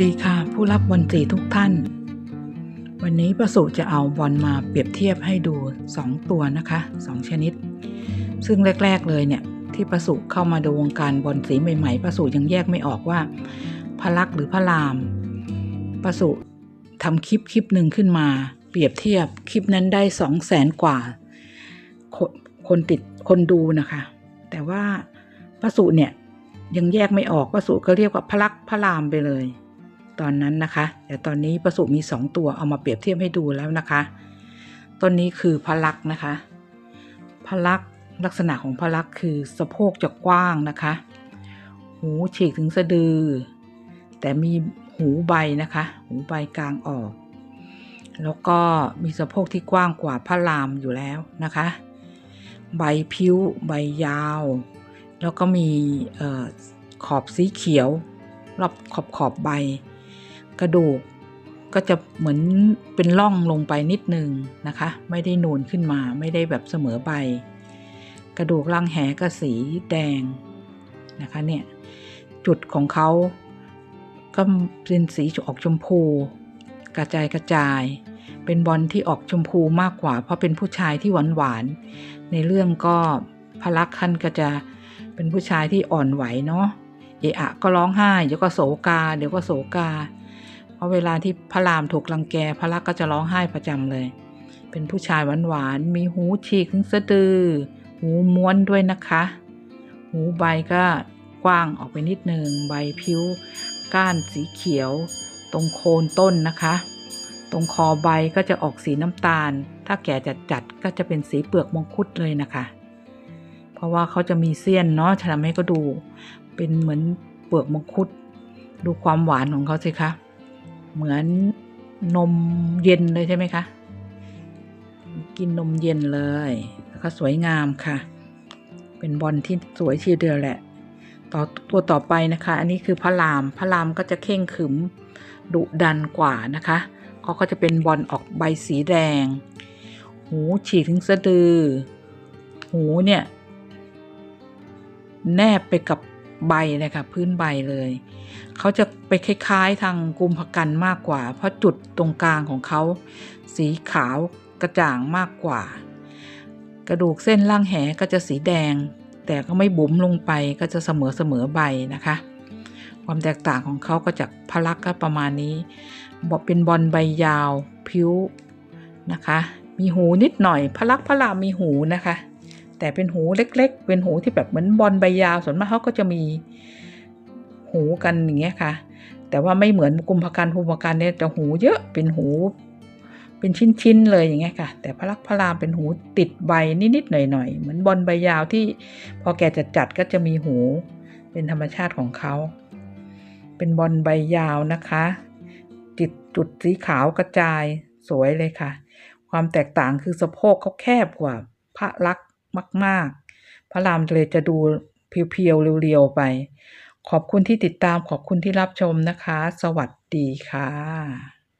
ดีค่ะ ผู้รับบอลสีทุกท่าน วันนี้ประสุจะเอาบอลมาเปรียบเทียบให้ดู 2 ตัวนะคะ 2 ชนิด ซึ่งแรก ๆ เลยเนี่ย ที่ประสุเข้ามาดูวงการบอลสีใหม่ๆประสุยังแยกไม่ออกว่าพลักหรือพระรามประสุทำคลิปคลิปหนึ่งขึ้นมา เปรียบเทียบคลิปนั้นได้สองแสนกว่าคนคนติดคนดูนะคะ แต่ว่าประสุเนี่ยยังแยกไม่ออกประสุก็เรียกว่าพลักพระรามไปเลย ตอนนั้นนะคะ แต่ตอนนี้ประสุมีสองตัวเอามาเปรียบเทียบให้ดูแล้วนะคะต้นนี้คือพลักนะคะพลักลักษณะของพลักคือสะโพกจะกว้างนะคะ หูฉีกถึงสะดือ แต่มีหูใบนะคะ หูใบกลางออก แล้วก็มีสะโพกที่กว้างกว่าพระรามอยู่แล้วนะคะ ใบพิ้ว ใบยาว แล้วก็มีออขอบสีเขียว รอบขอบขอบใบ กระดูกก็จะเหมือนเป็นร่องลงไปนิดนึงนะคะ ไม่ได้นูนขึ้นมาไม่ได้แบบเสมอใบกระดูกรังแหก็สีแดงนะคะเนี่ยจุดของเขาก็เป็นสีออกชมพู กระจายกระจาย เป็นบอลที่ออกชมพูมากกว่า เพราะเป็นผู้ชายที่หวานหวานในเรื่องก็พลักขันก็จะเป็นผู้ชายที่อ่อนไหวเนาะเอะอะก็ร้องไห้เดี๋ยวก็โศกา เดี๋ยวก็โศกา ราะเวลาที่พระรามถูกรังแกพระลักก็จะร้องไห้ประจำเลย เป็นผู้ชายหวานหวานมีหูฉีกถึงสะดือ หูม้วนด้วยนะคะ หูใบก็กว้างออกไปนิดนึงใบพิ้วก้านสีเขียว ตรงโคนต้นนะคะ ตรงคอใบก็จะออกสีน้ำตาล ถ้าแก่จัดจัดก็จะเป็นสีเปลือกมงคุดเลยนะคะ เพราะว่าเขาจะมีเสี้ยนเนาะทำให้ก็ดู เป็นเหมือนเปลือกมังคุด ดูความหวานของเขาสิคะ เหมือนนมเย็นเลยใช่ไหมคะ กินนมเย็นเลยแล้วก็สวยงามค่ะ เป็นบอลที่สวยทีเดียวแหละ ต่อตัวต่อไปนะคะ อันนี้คือพระราม พระรามก็จะเข่งขึมดุดันกว่านะคะเขาก็จะเป็นบอลออกใบสีแดง หูฉีกถึงสะดือ หูเนี่ย แนบไปกับ ใบเลยค่ะพื้นใบเลย เขาจะไปคล้ายๆ ทางกุมภกันมากกว่า เพราะจุดตรงกลางของเขา สีขาวกระจ่างมากกว่า กระดูกเส้นล่างแหก็จะสีแดง แต่ก็ไม่บุ๋มลงไปก็จะเสมอเสมอใบนะคะ ความแตกต่างของเขาก็จากพลักก็ประมาณนี้บอกเป็นบอลใบยาวผิวนะคะ มีหูนิดหน่อยพลักพระรามมีหูนะคะ แต่เป็นหูเล็ก ๆ เป็นหูที่แบบเหมือนบอลใบยาวส่วนมากเขาก็จะมีหูกันอย่างเงี้ยค่ะ แต่ว่าไม่เหมือนกุมภกันภูมิกันเนี่ยจะหูเยอะเป็นหู เป็นชิ้นๆเลยอย่างเงี้ยค่ะ แต่พระลักษพระรามเป็นหูติดใบนิดๆหน่อยๆเหมือนบอลใบยาวที่พอแกจะจัดก็จะมีหูเป็นธรรมชาติของเขาเป็นบอลใบยาวนะคะจิตจุดสีขาวกระจายสวยเลยค่ะ ความแตกต่างคือสะโพกเขาแคบกว่าพระลักษ มาก ๆ พระรามเลยจะดูเพียวๆเรียวๆไป ขอบคุณที่ติดตามขอบคุณที่รับชมนะคะ สวัสดีค่ะ